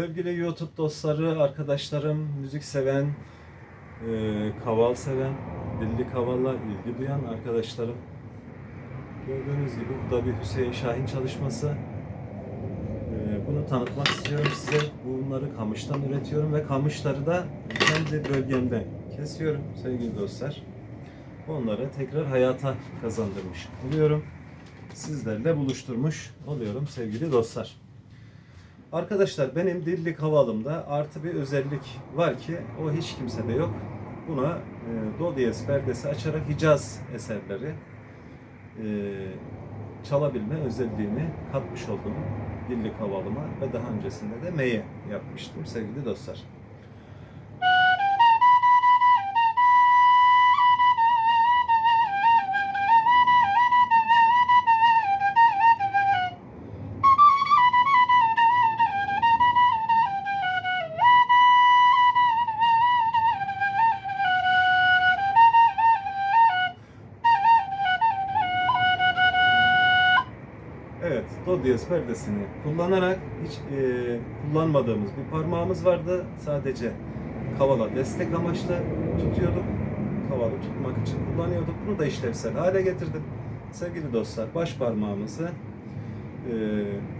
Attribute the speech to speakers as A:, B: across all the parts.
A: Sevgili YouTube dostları, arkadaşlarım, müzik seven, e, kaval seven, dilli kavalla ilgi duyan arkadaşlarım. Gördüğünüz gibi bu da bir Hüseyin Şahin çalışması. E, bunu tanıtmak istiyorum size. Bunları kamıştan üretiyorum ve kamışları da kendi bölgemden kesiyorum sevgili dostlar. Onları tekrar hayata kazandırmış oluyorum. Sizlerle buluşturmuş oluyorum sevgili dostlar. Arkadaşlar benim dillik havalımda artı bir özellik var ki o hiç kimsede yok. Buna e, do diyez perdesi açarak Hicaz eserleri e, çalabilme özelliğini katmış oldum dillik havalıma ve daha öncesinde de meye yapmıştım sevgili dostlar. Diyez perdesini kullanarak hiç e, kullanmadığımız bir parmağımız vardı. Sadece kavala destek amaçlı tutuyorduk. Kavalı tutmak için kullanıyorduk. Bunu da işlevsel hale getirdim. Sevgili dostlar, baş parmağımızı e,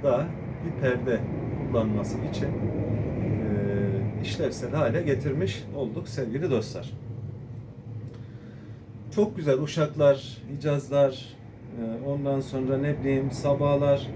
A: da bir perde kullanması için e, işlevsel hale getirmiş olduk sevgili dostlar. Çok güzel uşaklar, icazlar, ondan sonra ne bileyim sabahlar.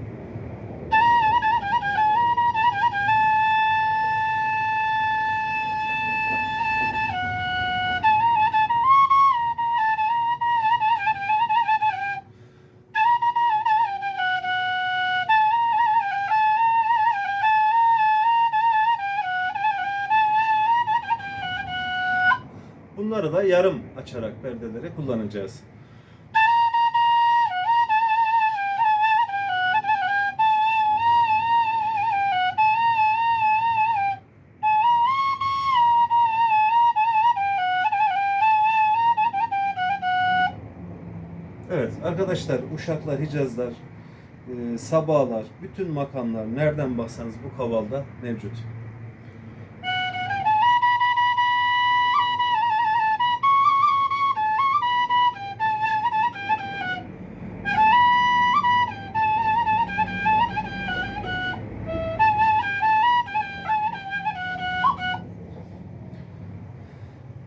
A: Bunları da yarım açarak perdeleri kullanacağız. Arkadaşlar uşaklar, hicazlar, e, sabahlar, bütün makamlar nereden baksanız bu kavalda mevcut.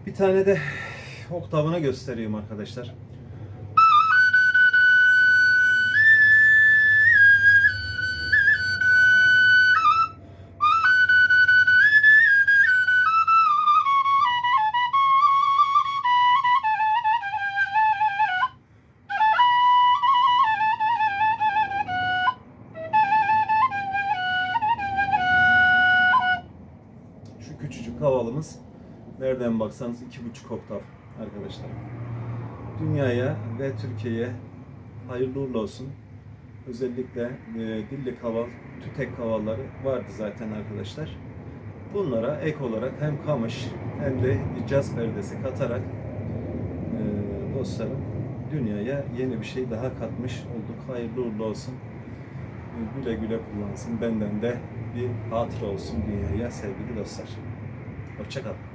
A: Bir tane de oktavını göstereyim arkadaşlar. Havalımız nereden baksanız iki buçuk oktav arkadaşlar. Dünyaya ve Türkiye'ye hayırlı uğurlu olsun. Özellikle e, dillik haval, tütek havalları vardı zaten arkadaşlar. Bunlara ek olarak hem kamış hem de caz perdesi katarak e, dostlarım dünyaya yeni bir şey daha katmış olduk. Hayırlı uğurlu olsun. E, Güle güle kullansın. Benden de bir hatıra olsun dünyaya sevgili dostlar. Hoşçakalın.